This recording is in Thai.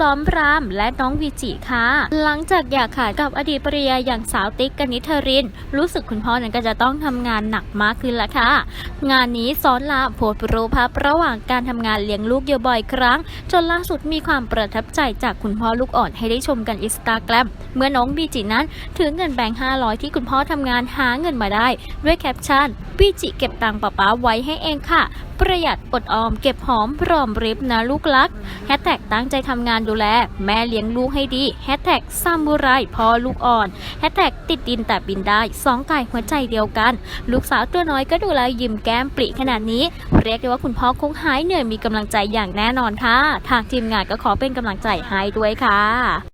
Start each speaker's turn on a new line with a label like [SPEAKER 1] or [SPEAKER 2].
[SPEAKER 1] ซ้อมรามและน้องวีจิค่ะ หลังจากอยากขาดกับอดีตภรรยาอย่างสาวติ๊กกนิษฐริน รู้สึกคุณพ่อนั้นก็จะต้องทำงานหนักมากขึ้นละค่ะ งานนี้ซ้อนลาโพสต์รูปภาพระหว่างการทำงานเลี้ยงลูกเยอะบ่อยครั้ง จนล่าสุดมีความประทับใจจากคุณพ่อลูกอ่อนให้ได้ชมกันอินสตาแกรมเมื่อน้องบีจินั้นถือเงินแบงค์500 ที่คุณพ่อทำงานหาเงินมาได้ ด้วยแคปชั่น บีจิเก็บตังค์ป๊าป๊าไว้ให้เองค่ะ ประหยัดอดออมเก็บหอมพร้อมริบนะลูกรักแฮชแท็กตั้งใจทำงานดูแล แม่เลี้ยงลูกให้ดีแฮชแท็กซามูไรพ่อลูกอ่อนแฮชแท็กติดดินแต่บินได้สองไก่หัวใจเดียวกัน ลูกสาวตัวน้อยก็ดูแลยิ้มแก้มปริขนาดนี้ เรียกได้ว่าคุณพ่อคงหายเหนื่อยมีกำลังใจอย่างแน่นอนค่ะ ทางทีมงานก็ขอเป็นกำลังใจให้ด้วยค่ะ